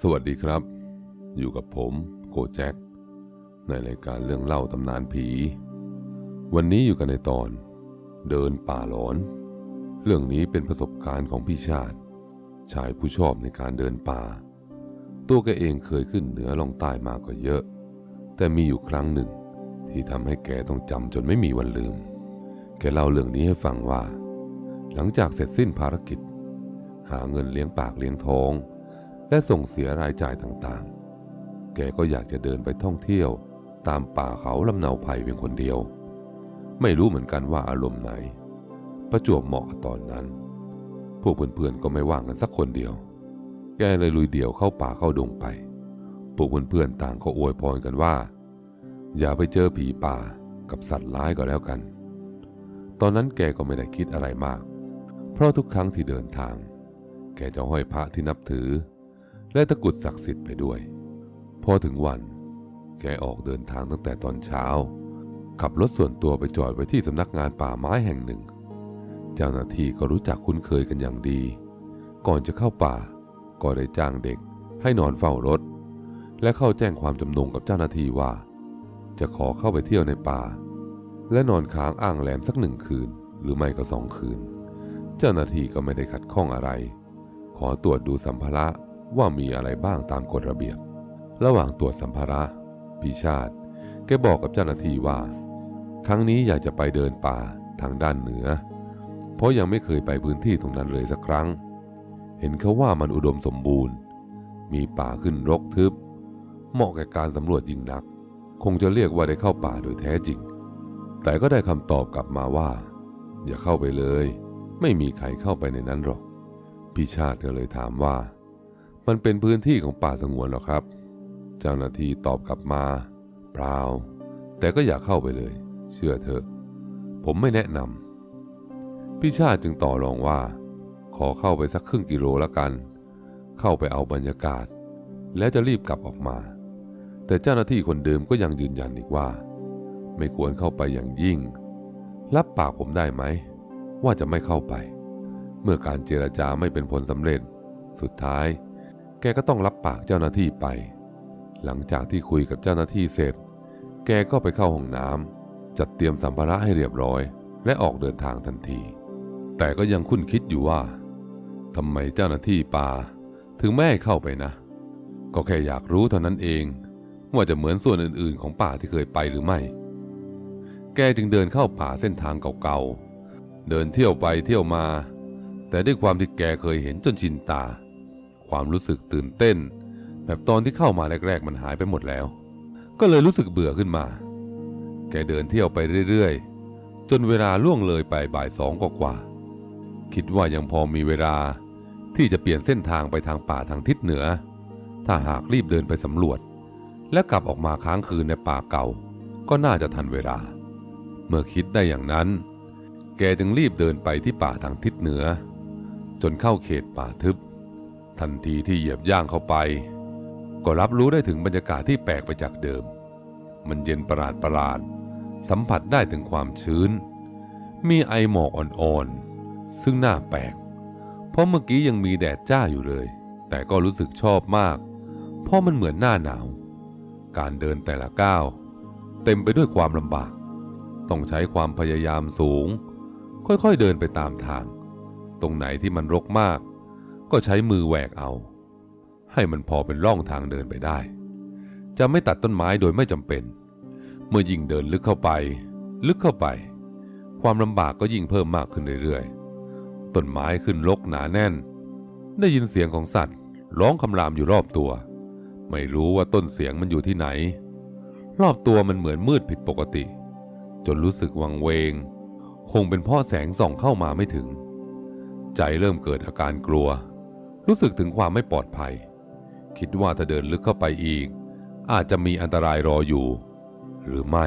สวัสดีครับ อยู่กับผมโกแจ็คในรายการเรื่องเล่าตำนานผี วันนี้อยู่กันในตอน เดินป่าหลอน เรื่องนี้เป็นประสบการณ์ของพี่ชาติ ชายผู้ชอบในการเดินป่า ตัวแกเองเคยขึ้นเหนือลงใต้มาก็เยอะ แต่มีอยู่ครั้งหนึ่ง ที่ทำให้แกต้องจำจนไม่มีวันลืม แกเล่าเรื่องนี้ให้ฟังว่า หลังจากเสร็จสิ้นภารกิจ หาเงินเลี้ยงปากเลี้ยงท้อง และส่งเสียรายจ่ายต่างๆ แกก็อยากจะเดินไปท่องเที่ยว ตามป่าเขาลำเนาไผ่เพียงคนเดียว ไม่รู้เหมือนกันว่าอารมณ์ไหน ประจวบเหมาะกับตอนนั้น พวกเพื่อนๆก็ไม่ว่างกันสักคนเดียว แกเลยลุยเดี่ยวเข้าป่าเข้าดงไป พวกเพื่อนๆต่างก็อวยพรกันว่า อย่าไปเจอผีป่ากับสัตว์ร้ายก็แล้วกัน ตอนนั้นแกก็ไม่ได้คิดอะไรมาก เพราะทุกครั้งที่เดินทาง แกจะห้อยพระที่นับถือ และตะกรุดศักดิ์สิทธิ์ไปด้วย พอถึงวัน แกออกเดินทางตั้งแต่ตอนเช้า ขับรถส่วนตัวไปจอดไว้ที่สำนักงานป่าไม้แห่งหนึ่ง เจ้าหน้าที่ก็รู้จักคุ้นเคยกันอย่างดี ก่อนจะเข้าป่า ก็ได้จ้างเด็กให้นอนเฝ้ารถ และเข้าแจ้งความจำนงกับเจ้าหน้าที่ว่า จะขอเข้าไปเที่ยวในป่า และนอนค้างอ้างแรมสักหนึ่งคืน หรือไม่ก็สองคืน เจ้าหน้าที่ก็ไม่ได้ขัดข้องอะไร ขอตรวจดูสัมภาระ ว่ามีอะไรบ้างตามกฎระเบียบ ระหว่างตรวจสัมภาระพิชาติแกบอกกับเจ้าหน้าที่ว่า ครั้งนี้อยากจะไปเดินป่าทางด้านเหนือ เพราะยังไม่เคยไปพื้นที่ตรงนั้นเลยสักครั้ง เห็นเขาว่ามันอุดมสมบูรณ์ มีป่าขึ้นรกทึบ เหมาะแก่การสำรวจยิ่งนัก คงจะเรียกว่าได้เข้าป่าโดยแท้จริง แต่ก็ได้คำตอบกลับมาว่า อย่าเข้าไปเลย ไม่มีใครเข้าไปในนั้นหรอกพี่ชาติก็เลยถามว่า มันเป็นพื้นที่ของป่าสงวนหรอครับ เจ้าหน้าที่ตอบกลับมา เปล่า แต่ก็อย่าเข้าไปเลย เชื่อเถอะ ผมไม่แนะนำพี่ชาติจึงต่อรองว่า ขอเข้าไปสักครึ่งกิโลละกัน เข้าไปเอาบรรยากาศ และจะรีบกลับออกมา แต่เจ้าหน้าที่คนเดิมก็ยังยืนยันอีกว่า ไม่ควรเข้าไปอย่างยิ่ง รับปากผมได้ไหม ว่าจะไม่เข้าไป เมื่อการเจรจาไม่เป็นผลสำเร็จ สุดท้าย แกก็ต้องรับปากเจ้าหน้าที่ไป หลังจากที่คุยกับเจ้าหน้าที่เสร็จ แกก็ไปเข้าห้องน้ำจัดเตรียมสัมภาระให้เรียบร้อย และออกเดินทางทันที แต่ก็ยังคุ้นคิดอยู่ว่าทำไมเจ้าหน้าที่ป่า ถึงไม่ให้เข้าไปนะ ก็แค่อยากรู้เท่านั้นเอง ว่าจะเหมือนส่วนอื่นๆ ของป่าที่เคยไปหรือไม่ แกจึงเดินเข้าป่าเส้นทางเก่าๆ เดินเที่ยวไปเที่ยวมา แต่ด้วยความที่แกเคยเห็นจนชินตา ความรู้สึกตื่นเต้น แบบตอนที่เข้ามาแรก ๆ มันหายไปหมดแล้ว ก็เลยรู้สึกเบื่อขึ้นมา แกเดินเที่ยวไปเรื่อยๆ จนเวลาล่วงเลยไปบ่ายสองกว่าๆคิดว่ายังพอมีเวลาที่จะเปลี่ยนเส้นทางไปทางป่าทางทิศเหนือ ถ้าหากรีบเดินไปสำรวจ และกลับออกมาค้างคืนในป่าเก่า ก็น่าจะทันเวลา เมื่อคิดได้อย่างนั้น แกจึงรีบเดินไปที่ป่าทางทิศเหนือ จนเข้าเขตป่าทึบ ทันทีที่เหยียบย่างเข้าไป ก็รับรู้ได้ถึงบรรยากาศที่แปลกไปจากเดิม มันเย็นประหลาดประหลาด สัมผัสได้ถึงความชื้น มีไอหมอกอ่อนๆ ซึ่งน่าแปลก เพราะเมื่อกี้ยังมีแดดจ้าอยู่เลย แต่ก็รู้สึกชอบมาก เพราะมันเหมือนหน้าหนาว การเดินแต่ละก้าว เต็มไปด้วยความลำบาก ต้องใช้ความพยายามสูง ค่อยๆเดินไปตามทาง ตรงไหนที่มันรกมาก ก็ใช้มือแหวกเอา ให้มันพอเป็นร่องทางเดินไปได้ จะไม่ตัดต้นไม้โดยไม่จำเป็น เมื่อยิ่งเดินลึกเข้าไป ลึกเข้าไป ความลำบากก็ยิ่งเพิ่มมากขึ้นเรื่อยๆต้นไม้ขึ้นรกหนาแน่น ได้ยินเสียงของสัตว์ ร้องคำรามอยู่รอบตัว ไม่รู้ว่าต้นเสียงมันอยู่ที่ไหน รอบตัวมันเหมือนมืดผิดปกติ จนรู้สึกวังเวง คงเป็นเพ่อแสงส่องเข้ามาไม่ถึง ใจเริ่มเกิดอาการกลัว รู้สึกถึงความไม่ปลอดภัย คิดว่าถ้าเดินลึกเข้าไปอีก อาจจะมีอันตรายรออยู่ หรือไม่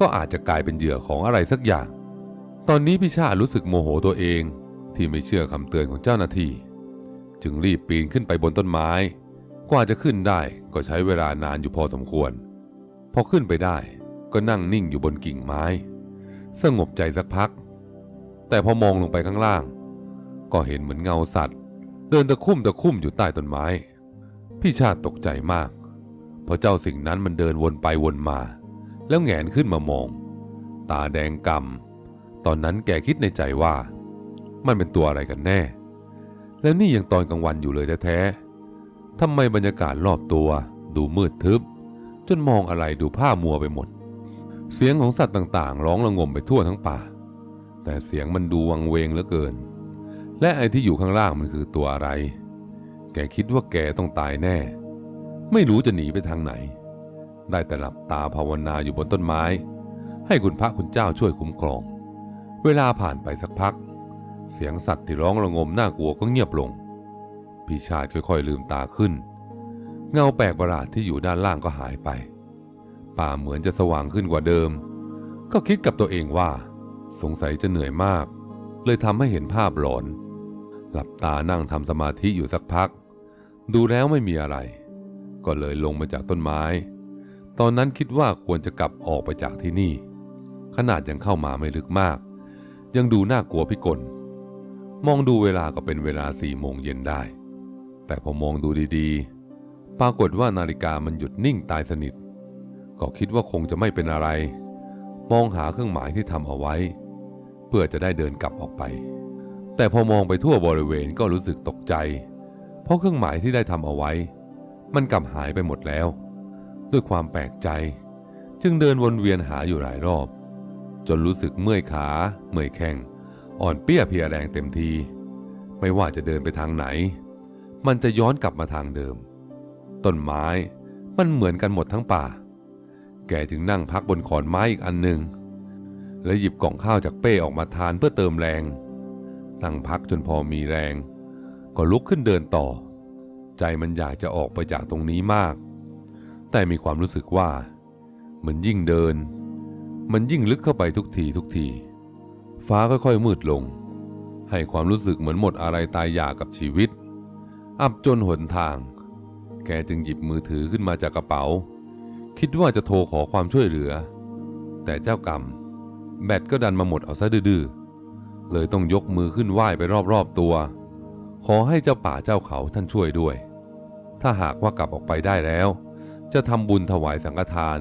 ก็อาจจะกลายเป็นเหยื่อของอะไรสักอย่าง ตอนนี้พี่ชารู้สึกโมโหตัวเองที่ไม่เชื่อคำเตือนของเจ้าหน้าที่ จึงรีบปีนขึ้นไปบนต้นไม้ กว่าจะขึ้นได้ก็ใช้เวลานานอยู่พอสมควร พอขึ้นไปได้ก็นั่งนิ่งอยู่บนกิ่งไม้ สงบใจสักพัก แต่พอมองลงไปข้างล่าง ก็เห็นเหมือนเงาสัตว์ เดินตะคุ่มตะคุ่มอยู่ใต้ต้นไม้ พี่ชาติตกใจมาก เพราะเจ้าสิ่งนั้นมันเดินวนไปวนมา แล้วแหงนขึ้นมามอง ตาแดงกำตอนนั้นแกคิดในใจว่า มันเป็นตัวอะไรกันแน่ แล้วนี่ยังตอนกลางวันอยู่เลยแท้ๆทำไมบรรยากาศรอบตัว ดูมืดทึบ จนมองอะไรดูผ้ามัวไปหมด เสียงของสัตว์ต่างๆ ร้องระงมไปทั่วทั้งป่า แต่เสียงมันดูวังเวงเหลือเกิน และไอ้ที่อยู่ข้างล่างมันคือตัวอะไร แกคิดว่าแกต้องตายแน่ ไม่รู้จะหนีไปทางไหน ได้แต่หลับตาภาวนาอยู่บนต้นไม้ ให้คุณพระคุณเจ้าช่วยคุ้มครอง เวลาผ่านไปสักพัก เสียงสัตว์ที่ร้องระงมน่ากลัวก็เงียบลง พี่ชาติค่อยๆลืมตาขึ้น เงาแปลกประหลาดที่อยู่ด้านล่างก็หายไป ป่าเหมือนจะสว่างขึ้นกว่าเดิม ก็คิดกับตัวเองว่า สงสัยจะเหนื่อยมาก เลยทำให้เห็นภาพหลอน หลับตานั่งทำสมาธิอยู่สักพัก ดูแล้วไม่มีอะไร ก็เลยลงมาจากต้นไม้ ตอนนั้นคิดว่าควรจะกลับออกไปจากที่นี่ ขนาดยังเข้ามาไม่ลึกมาก ยังดูน่ากลัวพิกล มองดูเวลาก็เป็นเวลาสี่โมงเย็นได้ แต่พอมองดูดีๆ ปรากฏว่านาฬิกามันหยุดนิ่งตายสนิท ก็คิดว่าคงจะไม่เป็นอะไร มองหาเครื่องหมายที่ทำเอาไว้ เพื่อจะได้เดินกลับออกไป แต่พอมองไปทั่วบริเวณก็รู้สึกตกใจ เพราะเครื่องหมายที่ได้ทำเอาไว้ มันกลับหายไปหมดแล้ว ด้วยความแปลกใจ จึงเดินวนเวียนหาอยู่หลายรอบ จนรู้สึกเมื่อยขา เมื่อยแข้งอ่อนเปี้ยเพียแรงเต็มที ไม่ว่าจะเดินไปทางไหน มันจะย้อนกลับมาทางเดิม ต้นไม้มันเหมือนกันหมดทั้งป่า แกจึงนั่งพักบนขอนไม้อีกอันหนึ่งและหยิบกล่องข้าวจากเป้ออกมาทานเพื่อเติมแรง นั่งพักจนพอมีแรง ก็ลุกขึ้นเดินต่อ ใจมันอยากจะออกไปจากตรงนี้มาก แต่มีความรู้สึกว่าเหมือนยิ่งเดิน มันยิ่งลึกเข้าไปทุกทีทุกที ฟ้าค่อยๆมืดลง ให้ความรู้สึกเหมือนหมดอะไรตายอยากกับชีวิต อับจนหนทาง แกจึงหยิบมือถือขึ้นมาจากกระเป๋า คิดว่าจะโทรขอความช่วยเหลือ แต่เจ้ากรรม แบตก็ดันมาหมดเอาซะดื้อๆ เลยต้องยกมือขึ้นไหว้ไปรอบๆตัว ขอให้เจ้าป่าเจ้าเขาท่านช่วยด้วย ถ้าหากว่ากลับออกไปได้แล้ว จะทำบุญถวายสังฆทาน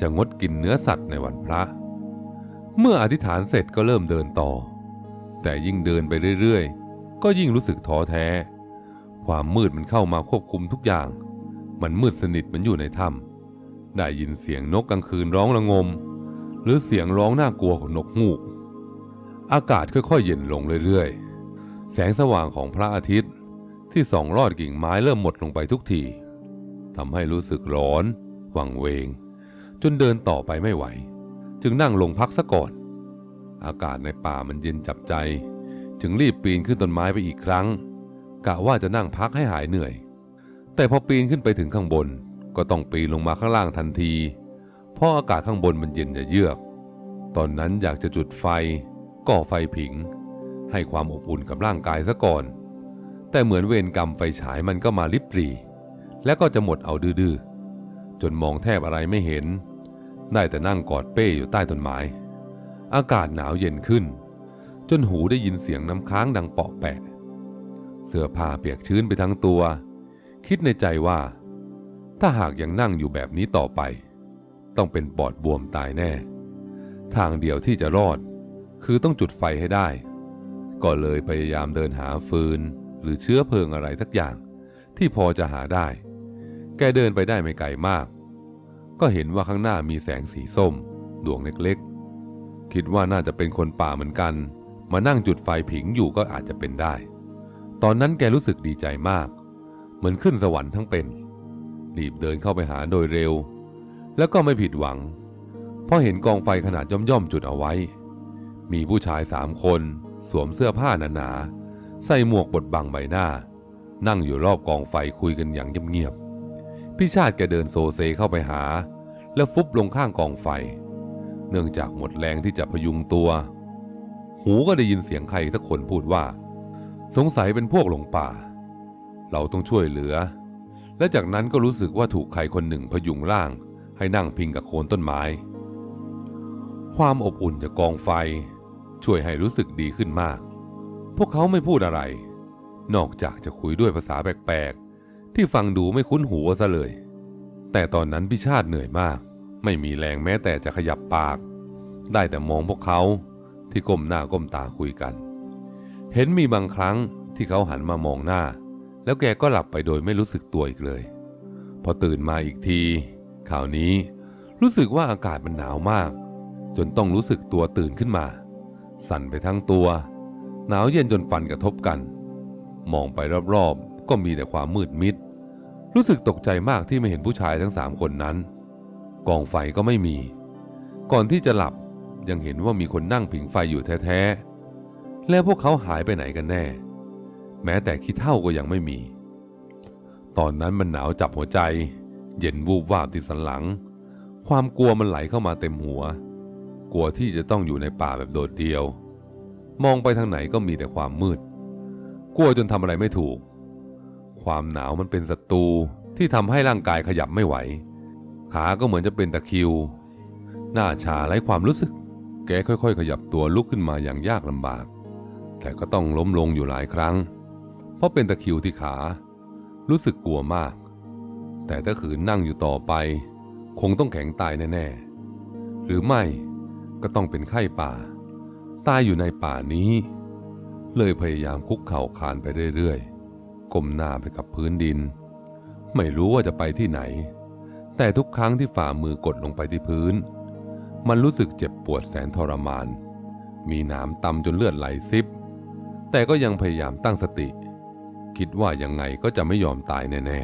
จะงดกินเนื้อสัตว์ในวันพระ เมื่ออธิษฐานเสร็จก็เริ่มเดินต่อ แต่ยิ่งเดินไปเรื่อยๆ ก็ยิ่งรู้สึกท้อแท้ ความมืดมันเข้ามาควบคุมทุกอย่าง มันมืดสนิทเหมันอยู่ในถ้ำได้ยินเสียงนกกลางคืนร้องระงม หรือเสียงร้องน่ากลัวของนกฮูก อากาศค่อยๆเย็นลงเรื่อยๆ แสงสว่างของพระอาทิตย์ที่ส่องลอดกิ่งไม้เริ่มหมดลงไปทุกทีทำให้รู้สึกร้อนวังเวง จนเดินต่อไปไม่ไหว จึงนั่งลงพักซะก่อน อากาศในป่ามันเย็นจับใจ จึงรีบปีนขึ้นต้นไม้ไปอีกครั้ง กะว่าจะนั่งพักให้หายเหนื่อย แต่พอปีนขึ้นไปถึงข้างบน ก็ต้องปีนลงมาข้างล่างทันที เพราะอากาศข้างบนมันเย็นจะเยือก ตอนนั้นอยากจะจุดไฟ ก่อไฟผิง ให้ความอบอุ่นกับร่างกายซะก่อน แต่เหมือนเวรกรรมไฟฉายมันก็มาลิบปรีและก็จะหมดเอาดื้อจนมองแทบอะไรไม่เห็น ได้แต่นั่งกอดเป้อยู่ใต้ต้นไม้ อากาศหนาวเย็นขึ้น จนหูได้ยินเสียงน้ำค้างดังเปาะแปะ เสื้อผ้าเปียกชื้นไปทั้งตัว คิดในใจว่า ถ้าหากยังนั่งอยู่แบบนี้ต่อไป ต้องเป็นปอดบวมตายแน่ ทางเดียวที่จะรอด คือต้องจุดไฟให้ได้ ก็เลยพยายามเดินหาฟืน หรือเชื้อเพลิงอะไรทักอย่าง ที่พอจะหาได้ แกเดินไปได้ไม่ไกลมาก ก็เห็นว่าข้างหน้ามีแสงสีส้ม ดวงเล็กๆ คิดว่าน่าจะเป็นคนป่าเหมือนกัน มานั่งจุดไฟผิงอยู่ก็อาจจะเป็นได้ ตอนนั้นแกรู้สึกดีใจมาก เหมือนขึ้นสวรรค์ทั้งเป็นรีบเดินเข้าไปหาโดยเร็ว แล้วก็ไม่ผิดหวัง เพราะเห็นกองไฟขนาดย่อมๆจุดเอาไว้ มีผู้ชายสามคนสวมเสื้อผ้าหนาๆใส่หมวกบดบังใบหน้า นั่งอยู่รอบกองไฟคุยกันอย่างเงียบๆพี่ชาติแกเดินโซเซเข้าไปหา แล้วฟุบลงข้างกองไฟ เนื่องจากหมดแรงที่จะพยุงตัว หูก็ได้ยินเสียงใครสักคนพูดว่า สงสัยเป็นพวกหลงป่า เราต้องช่วยเหลือ และจากนั้นก็รู้สึกว่าถูกใครคนหนึ่งพยุงร่าง ให้นั่งพิงกับโคนต้นไม้ ความอบอุ่นจากกองไฟ ช่วยให้รู้สึกดีขึ้นมาก พวกเขาไม่พูดอะไร นอกจากจะคุยด้วยภาษาแปลกๆ ที่ฟังดูไม่คุ้นหูซะเลย แต่ตอนนั้นพิชาติเหนื่อยมาก ไม่มีแรงแม้แต่จะขยับปาก ได้แต่มองพวกเขาที่ก้มหน้าก้มตาคุยกัน เห็นมีบางครั้งที่เขาหันมามองหน้า แล้วแกก็หลับไปโดยไม่รู้สึกตัวอีกเลย พอตื่นมาอีกทีข่าวนี้รู้สึกว่าอากาศมันหนาวมาก จนต้องรู้สึกตัวตื่นขึ้นมา สั่นไปทั้งตัว หนาวเย็นจนฟันกระทบกัน มองไปรอบๆ ก็มีแต่ความมืดมิด รู้สึกตกใจมากที่ไม่เห็นผู้ชายทั้งสามคนนั้น กองไฟก็ไม่มี ก่อนที่จะหลับยังเห็นว่ามีคนนั่งผิงไฟอยู่แท้ๆ แล้วพวกเขาหายไปไหนกันแน่ แม้แต่ขี้เท่าก็ยังไม่มี ตอนนั้นมันหนาวจับหัวใจ เย็นวูบวาบที่สันหลัง ความกลัวมันไหลเข้ามาเต็มหัว กลัวที่จะต้องอยู่ในป่าแบบโดดเดียว มองไปทางไหนก็มีแต่ความมืด กลัวจนทำอะไรไม่ถูก ความหนาวมันเป็นศัตรูที่ทำให้ร่างกายขยับไม่ไหว ขาก็เหมือนจะเป็นตะคิว หน้าชาไร้ความรู้สึก แกค่อยๆ ขยับตัวลุกขึ้นมาอย่างยากลำบาก แต่ก็ต้องล้มลงอยู่หลายครั้ง เพราะเป็นตะคิวที่ขา รู้สึกกลัวมาก แต่ถ้าขืนนั่งอยู่ต่อไป คงต้องแข็งตายแน่ๆ หรือไม่ ก็ต้องเป็นไข้ป่า ตายอยู่ในป่านี้ เลยพยายามคุกเข่าคานไปเรื่อยๆก้มหน้าไปกับพื้นดิน ไม่รู้ว่าจะไปที่ไหน แต่ทุกครั้งที่ฝ่ามือกดลงไปที่พื้น มันรู้สึกเจ็บปวดแสนทรมาน มีหนามตำจนเลือดไหลซิบ แต่ก็ยังพยายามตั้งสติ คิดว่ายังไงก็จะไม่ยอมตายแน่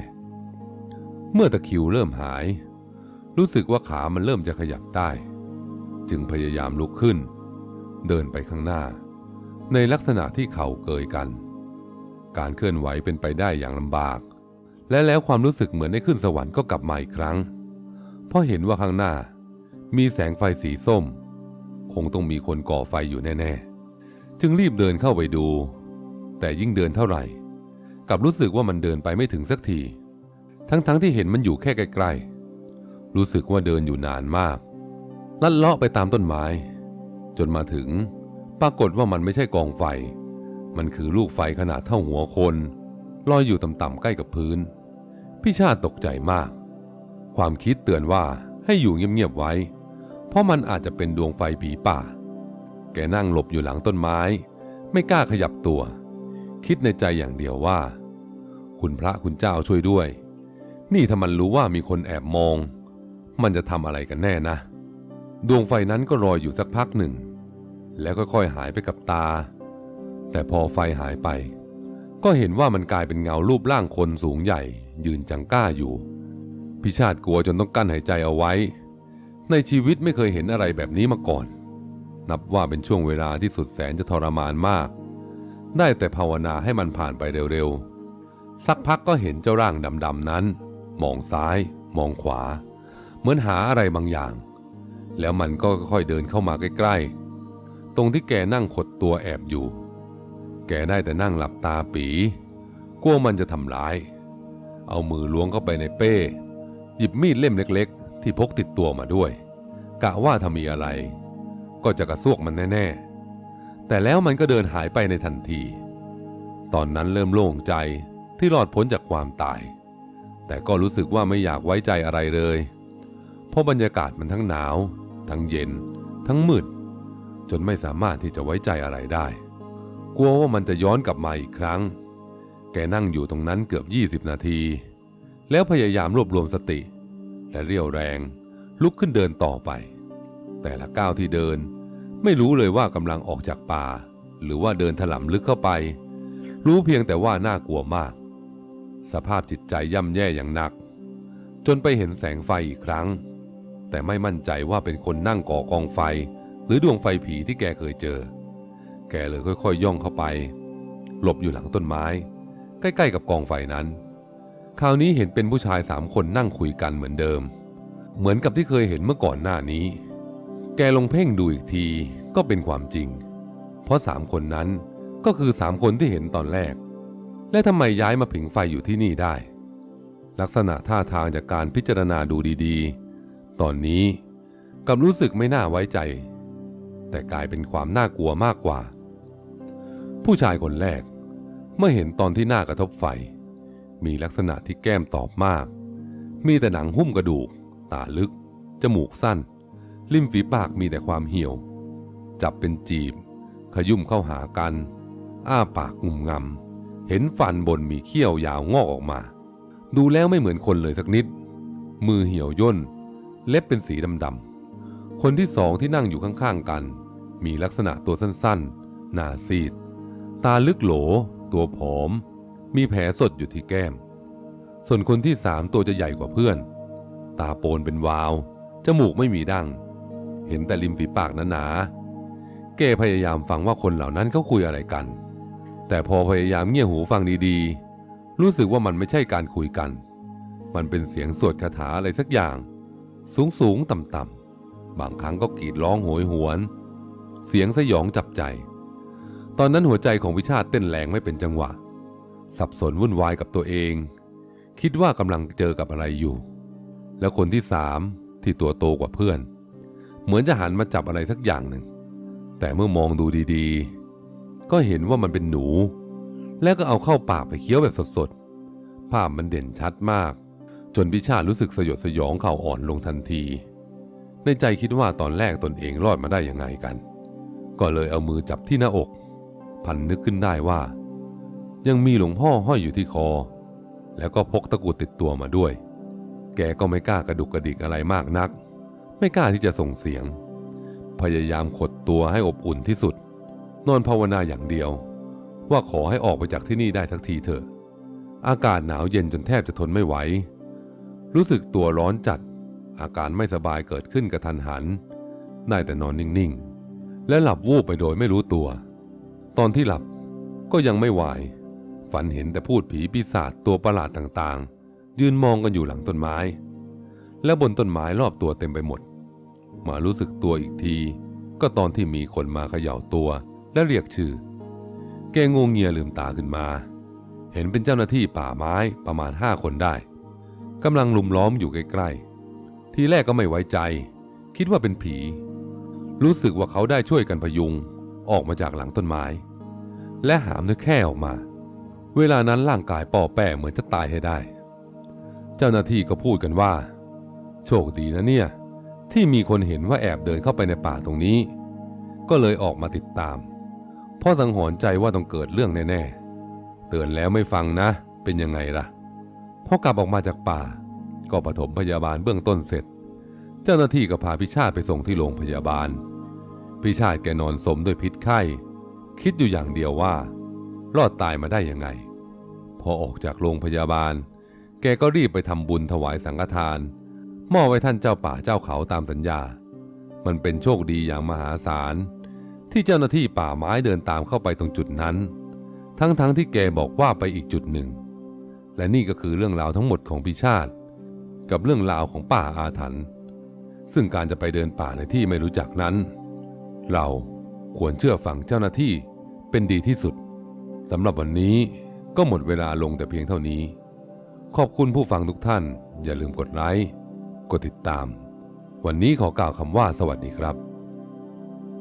ๆ เมื่อตะคิวเริ่มหาย รู้สึกว่าขามันเริ่มจะขยับได้ จึงพยายามลุกขึ้น เดินไปข้างหน้า ในลักษณะที่เข่าเกยกัน การเคลื่อนไหวเป็นไปได้อย่างลำบาก และแล้วความรู้สึกเหมือนได้ขึ้นสวรรค์ก็กลับมาอีกครั้ง เพราะเห็นว่าข้างหน้ามีแสงไฟสีส้ม คงต้องมีคนก่อไฟอยู่แน่ๆ จึงรีบเดินเข้าไปดู แต่ยิ่งเดินเท่าไหร่กลับรู้สึกว่ามันเดินไปไม่ถึงสักที ทั้งๆทที่เห็นมันอยู่แค่ไกลๆ รู้สึกว่าเดินอยู่นานมาก ลัดเลาะไปตามต้นไม้ จนมาถึง ปรากฏว่ามันไม่ใช่กองไฟ มันคือลูกไฟขนาดเท่าหัวคนลอยอยู่ต่ำๆใกล้กับพื้น พี่ชาติตกใจมาก ความคิดเตือนว่าให้อยู่เงียบๆไว้ เพราะมันอาจจะเป็นดวงไฟผีป่า แกนั่งหลบอยู่หลังต้นไม้ ไม่กล้าขยับตัว คิดในใจอย่างเดียวว่า คุณพระคุณเจ้าช่วยด้วย นี่ถ้ามันรู้ว่ามีคนแอบมอง มันจะทำอะไรกันแน่นะ ดวงไฟนั้นก็ลอยอยู่สักพักหนึ่ง แล้วก็ค่อยหายไปกับตา แต่พอไฟหายไป ก็เห็นว่ามันกลายเป็นเงารูปร่างคนสูงใหญ่ ยืนจังก้าอยู่ พิชาติกลัวจนต้องกั้นหายใจเอาไว้ ในชีวิตไม่เคยเห็นอะไรแบบนี้มาก่อน นับว่าเป็นช่วงเวลาที่สุดแสนจะทรมานมาก ได้แต่ภาวนาให้มันผ่านไปเร็วๆ สักพักก็เห็นเจ้าร่างดำๆนั้น มองซ้าย มองขวา เหมือนหาอะไรบางอย่าง แล้วมันก็ค่อยเดินเข้ามาใกล้ๆ ตรงที่แกนั่งขดตัวแอบอยู่ แกได้แต่นั่งหลับตาปี กลัวมันจะทำร้าย เอามือล้วงเข้าไปในเป้ หยิบมีดเล่มเล็กๆ ที่พกติดตัวมาด้วย กะว่าถ้ามีอะไร ก็จะกระซวกมันแน่ๆ แต่แล้วมันก็เดินหายไปในทันที ตอนนั้นเริ่มโล่งใจที่รอดพ้นจากความตาย แต่ก็รู้สึกว่าไม่อยากไว้ใจอะไรเลย เพราะบรรยากาศมันทั้งหนาว ทั้งเย็น ทั้งมืด จนไม่สามารถที่จะไว้ใจอะไรได้ กลัวว่ามันจะย้อนกลับมาอีกครั้ง แกนั่งอยู่ตรงนั้นเกือบ 20 นาที แล้วพยายามรวบรวมสติ และเรี่ยวแรงลุกขึ้นเดินต่อไป แต่ละก้าวที่เดิน ไม่รู้เลยว่ากำลังออกจากป่า หรือว่าเดินถลำลึกเข้าไป รู้เพียงแต่ว่าน่ากลัวมาก สภาพจิตใจย่ำแย่อย่างหนัก จนไปเห็นแสงไฟอีกครั้ง แต่ไม่มั่นใจว่าเป็นคนนั่งก่อกองไฟ หรือดวงไฟผีที่แกเคยเจอ แกเลยค่อยๆย่องเข้าไป หลบอยู่หลังต้นไม้ ใกล้ๆกับกองไฟนั้น คราวนี้เห็นเป็นผู้ชายสามคนนั่งคุยกันเหมือนเดิม เหมือนกับที่เคยเห็นเมื่อก่อนหน้านี้ แกลงเพ่งดูอีกทีก็เป็นความจริง เพราะสามคนนั้นก็คือสามคนที่เห็นตอนแรก และทำไมย้ายมาผิงไฟอยู่ที่นี่ได้ ลักษณะท่าทางจากการพิจารณาดูดีๆ ตอนนี้กลับรู้สึกไม่น่าไว้ใจ แต่กลายเป็นความน่ากลัวมากกว่า ผู้ชายคนแรกเมื่อเห็นตอนที่หน้ากระทบไฟ มีลักษณะที่แก้มตอบมาก มีแต่หนังหุ้มกระดูก ตาลึก จมูกสั้น ริมฝีปากมีแต่ความเหี่ยว จับเป็นจีบ ขยุ่มเข้าหากัน อ้าปากงุมงำ เห็นฟันบนมีเขี้ยวยาวงอกออกมา ดูแล้วไม่เหมือนคนเลยสักนิด มือเหี่ยวย่น เล็บเป็นสีดำๆ คนที่สองที่นั่งอยู่ข้างๆกัน มีลักษณะตัวสั้นๆ หน้าซีด ตาลึกโหล ตัวผอม มีแผลสดอยู่ที่แก้ม ส่วนคนที่สามตัวจะใหญ่กว่าเพื่อน ตาโปนเป็นวาว จมูกไม่มีดั้ง เห็นแต่ริมฝีปากหนาๆ เก้พยายามฟังว่าคนเหล่านั้นเขาคุยอะไรกัน แต่พอพยายามเงี่ยหูฟังดีๆ รู้สึกว่ามันไม่ใช่การคุยกัน มันเป็นเสียงสวดคาถาอะไรสักอย่าง สูงสูงต่ำต่ำบางครั้งก็กรีดร้องโหยหวน เสียงสยองจับใจ ตอนนั้นหัวใจของวิชาติเต้นแรงไม่เป็นจังหวะ สับสนวุ่นวายกับตัวเอง คิดว่ากำลังเจอกับอะไรอยู่ แล้วคนที่สามที่ตัวโตกว่าเพื่อน เหมือนจะหันมาจับอะไรสักอย่างหนึ่ง แต่เมื่อมองดูดีๆ ก็เห็นว่ามันเป็นหนู แล้วก็เอาเข้าปากไปเคี้ยวแบบสดๆ ภาพมันเด่นชัดมาก จนพิชารู้สึกสยดสยองเข่าอ่อนลงทันที ในใจคิดว่าตอนแรกตนเองรอดมาได้ยังไงกัน ก็เลยเอามือจับที่หน้าอก พันนึกขึ้นได้ว่า ยังมีหลวงพ่อห้อยอยู่ที่คอ แล้วก็พกตะกุดติดตัวมาด้วย แกก็ไม่กล้ากระดุกกระดิกอะไรมากนัก ไม่กล้าที่จะส่งเสียง พยายามขดตัวให้อบอุ่นที่สุด นอนภาวนาอย่างเดียว ว่าขอให้ออกไปจากที่นี่ได้ทักทีเถอะ อากาศหนาวเย็นจนแทบจะทนไม่ไหว รู้สึกตัวร้อนจัด อาการไม่สบายเกิดขึ้นกระทันหัน ได้แต่นอนนิ่งๆ และหลับวูบไปโดยไม่รู้ตัว ตอนที่หลับก็ยังไม่ไหวฝันเห็นแต่พูดผีปีศาจตัวประหลาดต่างๆ ยืนมองกันอยู่หลังต้นไม้ และบนต้นไม้รอบตัวเต็มไปหมด มารู้สึกตัวอีกที ก็ตอนที่มีคนมาเขย่าตัวและเรียกชื่อ แกงงเงียลืมตาขึ้นมา เห็นเป็นเจ้าหน้าที่ป่าไม้ประมาณห้าคนได้ กำลังลุมล้อมอยู่ใกล้ๆ ทีแรกก็ไม่ไว้ใจ คิดว่าเป็นผี รู้สึกว่าเขาได้ช่วยกันพยุง ออกมาจากหลังต้นไม้ และหามด้วยแค่ออกมา เวลานั้นร่างกายป่อแป้เหมือนจะตายให้ได้ เจ้าหน้าที่ก็พูดกันว่า โชคดีนะเนี่ย ที่มีคนเห็นว่าแอบเดินเข้าไปในป่าตรงนี้ ก็เลยออกมาติดตาม เพราะสังหรณ์ใจว่าต้องเกิดเรื่องแน่ๆ เตือนแล้วไม่ฟังนะ เป็นยังไงล่ะ พอกลับออกมาจากป่า ก็ปฐมพยาบาลเบื้องต้นเสร็จ เจ้าหน้าที่ก็พาพิชาติไปส่งที่โรงพยาบาล พิชาติแกนอนสมด้วยพิษไข้ คิดอยู่อย่างเดียวว่า รอดตายมาได้ยังไง พอออกจากโรงพยาบาล แกก็รีบไปทำบุญถวายสังฆทานมอบไว้ท่านเจ้าป่าเจ้าเขาตามสัญญา มันเป็นโชคดีอย่างมหาศาล ที่เจ้าหน้าที่ป่าไม้เดินตามเข้าไปตรงจุดนั้น ทั้งๆทที่แกบอกว่าไปอีกจุดหนึ่ง และนี่ก็คือเรื่องราวทั้งหมดของพิชาติ กับเรื่องราวของป่าอาถรรพ์ซึ่งการจะไปเดินป่าในที่ไม่รู้จักนั้น เราควรเชื่อฟังเจ้าหน้าที่เป็นดีที่สุดสำหรับวันนี้ก็หมดเวลาลงแต่เพียงเท่านี้ ขอบคุณผู้ฟังทุกท่าน อย่าลืมกดไลค์กดติดตาม วันนี้ขอกล่าวคำว่าสวัสดีครับ